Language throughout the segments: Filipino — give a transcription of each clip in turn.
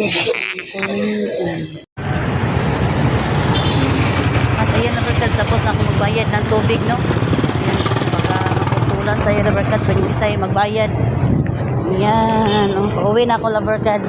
At ayan na barkas, tapos na ako magbayad ng tubig, no? Ayan, baka maputulan tayo na barkas, pag tayo magbayad. Ayan, oh, na ako na barkas.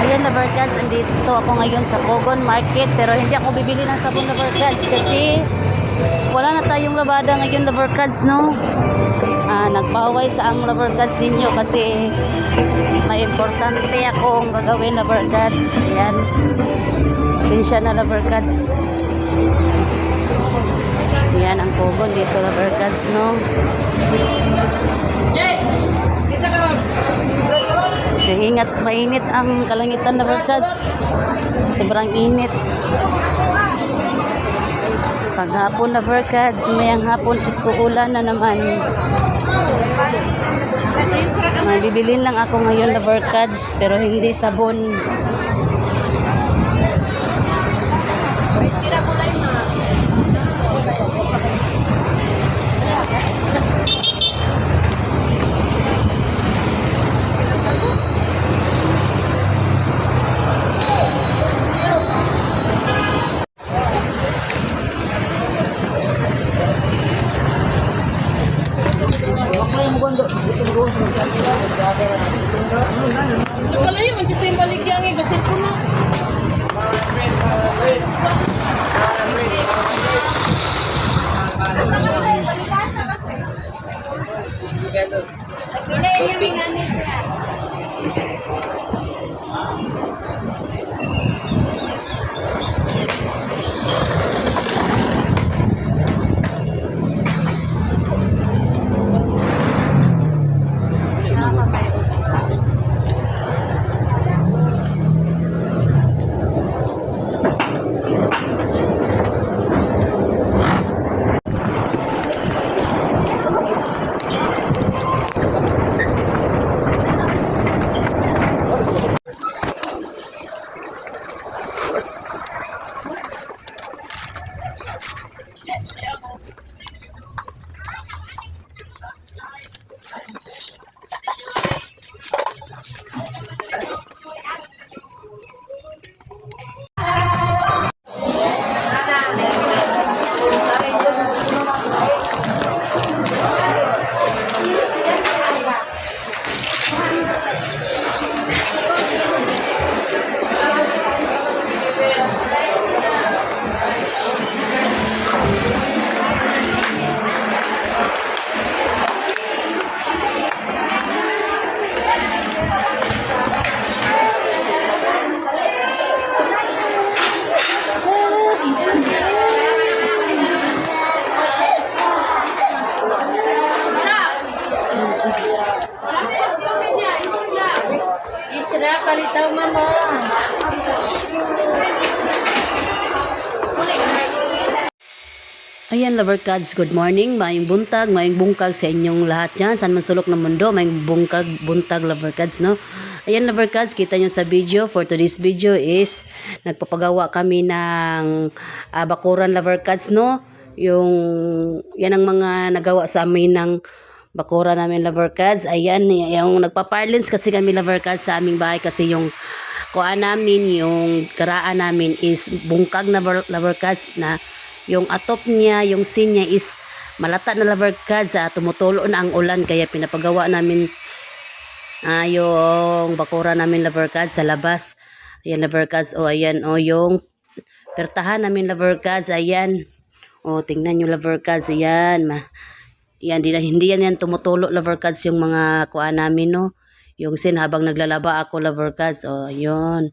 Ayan na barkas, andito ako ngayon sa Kogon Market, pero hindi ako bibili ng sabon na barkas kasi wala na tayong labada ngayon na barkas, no? Ah, nagpaway sa ang lover cards ninyo kasi may importante akong gagawin lover cards. Ayan. Sinsya na lover cards. Ayan ang kogon dito lover cards, no? Ingat, mainit ang kalangitan lover cards. Sobrang init. Paghapon na barkads, mayang hapon is uulan na naman. May bibilin lang ako ngayon na barkads, pero hindi sabon. Ayan, lover cards, good morning. Maayong buntag, maayong bungkag sa inyong lahat dyan. Saan man sulok ng mundo, maayong bungkag, buntag, lover cards, no? Ayan, lover cards, kita nyo sa video. For today's video is, nagpapagawa kami ng ah, bakuran lover cards, no? Yung, yan ang mga nagawa sa amin ng bakura namin lover cards. Ayan, yung nagpa-parlance kasi kami lover cards sa aming bahay kasi yung kuha namin, yung karaan namin is bungkag na lover cards na yung atop niya, yung scene niya is malata na lover cards sa tumutulo na ang ulan kaya pinapagawa namin ah, yung bakura namin lover cards sa labas. Ayan lover cards, o ayan, o yung pertahan namin lover cards, ayan. O tingnan yung lover cards, ayan. Ma, yan, di, hindi yan yan tumutulo lover cards yung mga kuha namin, no. Yung scene habang naglalaba ako lover cards, o yun.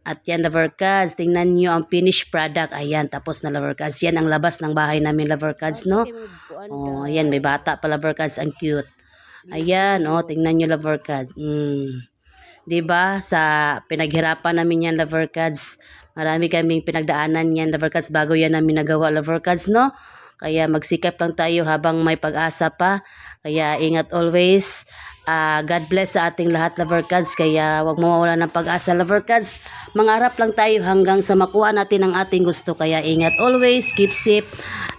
At yan, lover cards, tingnan nyo ang finished product. Ayan, tapos na lover cards. Yan ang labas ng bahay namin, lover cards, no? Oh, ayan, may bata pa, lover cards. Ang cute. Ayan, oh, tingnan nyo, lover cards. Mm. 'Di ba Sa pinaghirapan namin yan, lover cards. Marami kaming pinagdaanan yan, lover cards, bago yan namin nagawa, lover cards, no? Kaya magsikap lang tayo habang may pag-asa pa. Kaya ingat always. Ah, God bless sa ating lahat, lover cards. Kaya wag mo mawala ng pag-asa, lover cards. Mangarap lang tayo hanggang sa makuha natin ang ating gusto. Kaya ingat always, keep safe.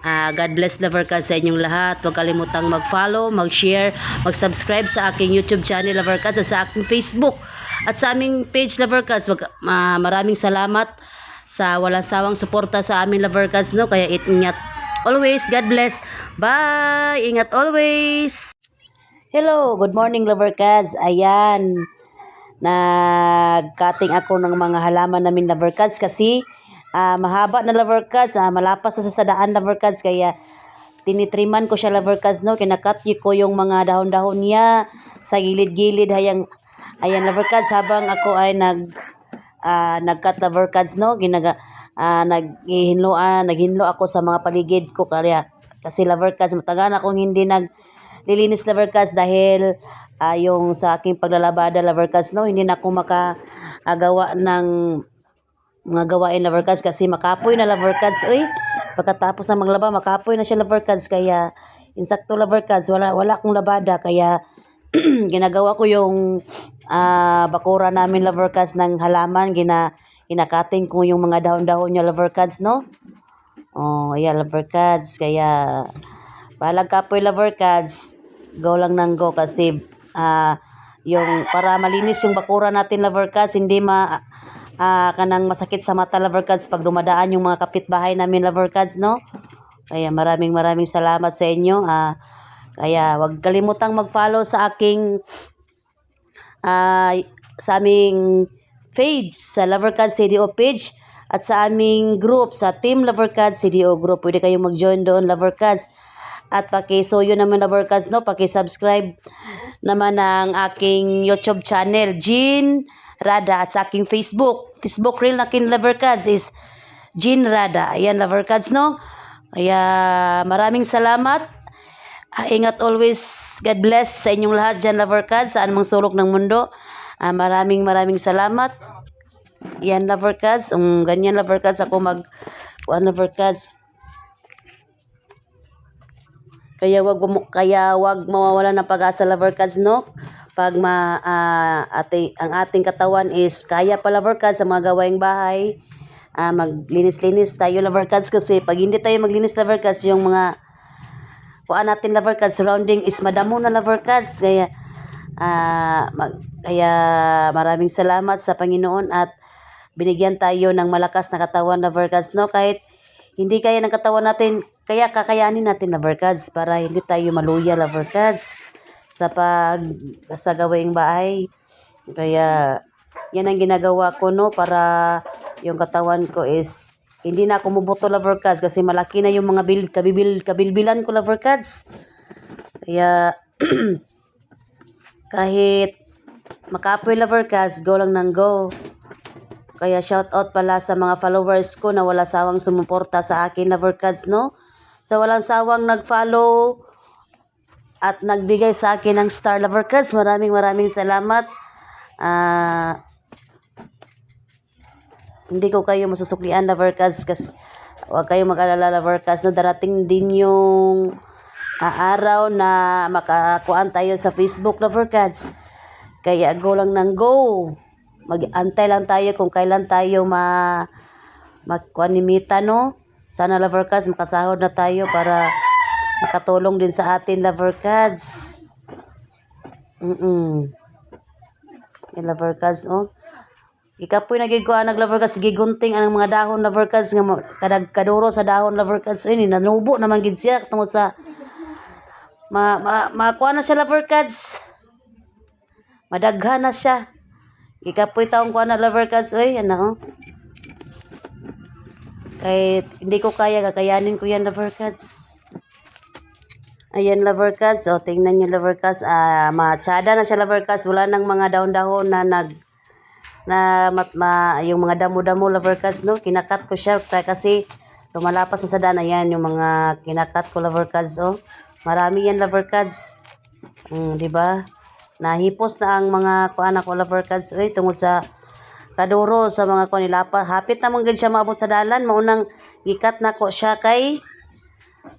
Ah, God bless lover cards sa inyong lahat. Huwag kalimutang mag-follow, mag-share, mag-subscribe sa aking YouTube channel lover cards at sa aking Facebook at sa aming page lover cards. Wag, ma- maraming salamat sa walang sawang suporta sa amin lover cards no kaya ingat always God bless bye ingat always hello good morning lover cards ayan. Nag-cutting ako ng mga halaman namin lover cards kasi ah, mahaba na lover cards ah, malapas na sa sadaan lover cards kaya tinitriman ko siya lover cards no? Kinakat ko yung mga dahon-dahon niya sa gilid-gilid. Hayang ayan lover cards habang ako ay nag ah, nag-cut lover cards no? Ginaga ah, naghinlo ah, naghinlo ako sa mga paligid ko. Kaya kasi lover cards matagal na akong hindi nag lilinis lover cards dahil ah, yung sa aking paglalabada lover cards no hindi na ako makagawa ng mga gawain lover cards kasi makapoy na lover cards uy pagkatapos ng maglaba makapoy na siya lover cards kaya insakto lover cards wala wala akong labada. Kaya ginagawa ko yung ah, bakura namin lover cards ng halaman. Gina inakating ko yung mga dahon-dahon niya lover cards no? Oh yeah lover cards kaya balag kapoy lover cards go lang nang go kasi ah, yung para malinis yung bakura natin lover cards hindi ma ah, kanang masakit sa mata lover cards pag dumadaan yung mga kapitbahay namin lover cards no kaya maraming maraming salamat sa inyo ah, kaya wag kalimutang mag-follow sa aking ah, sa aming page sa Lovercard CDO page at sa aming group sa Team Lovercard CDO group. Pwede kayong mag-join doon Lovercards. At paki-soyo naman Lovercards no, paki-subscribe naman ang aking YouTube channel Jean Rada at sa aking Facebook. Facebook reel na kin Lovercards is Jean Rada. Ayan Lovercards no. Kaya maraming salamat. Ah, ingat always. God bless sa inyong lahat dyan, Lovercards, saan mang sulok ng mundo. Ah, maraming maraming salamat. Yan, Lovercards. Um, ganyan, Lovercards. Ako mag... Kuan, Lovercards. Kaya wag mo kaya wag mawawala ng pag-asa Lovercards no. Pag ma ah, ate, ang ating katawan is kaya pa Lovercards sa mga gawaing bahay. Ah, maglinis-linis tayo Lovercards kasi pag hindi tayo maglinis Lovercards yung mga kuan natin Lovercards surrounding is madamo na Lovercards kaya ah, mag, kaya maraming salamat sa Panginoon at binigyan tayo ng malakas na katawan Lovercards no kahit hindi kaya ng katawan natin kaya kakayanin natin Lovercards para hindi tayo maluya Lovercards sa pag sa gawaing bahay. Kaya yan ang ginagawa ko no para yung katawan ko is hindi na ako muboto Lovercards kasi malaki na yung mga bil, kabibil, kabilbilan ko Lovercards kaya kahit makapoy Lovercards go lang ng go. Kaya shout out pala sa mga followers ko na wala sawang sumuporta sa akin Lovercards no sa walang sawang nag-follow at nagbigay sa akin ng Star Lovercards. Maraming maraming salamat. Ah, hindi ko kayo masusuklian Lovercards kasi huwag kayo mag-alala Lovercards na darating din yung araw na makakuan tayo sa Facebook Lovercards. Kaya go lang ng go. Mag-antay lang tayo kung kailan tayo ma magkuanimita no. Sana Lovercards makasahod na tayo para makatulong din sa atin Lovercards. Mm-mm. Yung Lovercards, oh. Ikapoy nagigwa nag Lovercards gigunting ang mga dahon Lovercards nga mo- kadag sa dahon Lovercards ini nanubo naman gid siya tungo sa ma ma makuha na siya Lovercards. Madaghan na siya. Ikapoy taong kuha na Lovercards oy ano. Kahit hindi ko kaya, kakayanin ko yan, Lovercats. Ayan, Lovercats. O, tingnan nyo, Lovercats. Ah, matsada na siya, Lovercats. Wala nang mga dahon-dahon na nag na mat, ma, yung mga damo-damo Lovercats, no? Kinakat ko siya kasi lumalapas na sa daan. Ayan, yung mga kinakat ko, Lovercats, oh. Marami yan, Lovercats. Mm, di ba? Nahipos na ang mga kuan ako, Lovercats, oy, tungkol sa kaduro sa mga kuan nila pa hapit na man gid siya maabot sa dalan. Maunang gikat na ko siya kay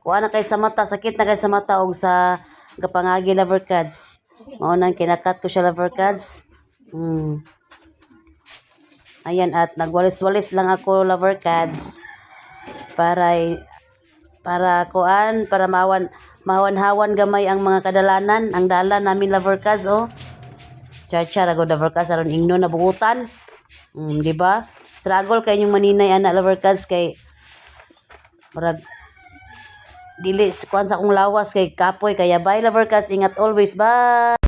kuan na kay sa mata sakit na kay sa mata og sa gapangagi lover cards. Maunang kinakat ko siya lover cards. Hmm. ayan at nagwalis-walis lang ako lover cards para para kuan para mawan mawan-hawan gamay ang mga kadalanan ang dala namin Lovercast oh. Chacha rago Lovercast aron ingno na buutan mm, di ba? Struggle kay yung maninay ana Lovercast kay murag dili kuan sa akong lawas kay kapoy kaya bye Lovercast ingat always. Bye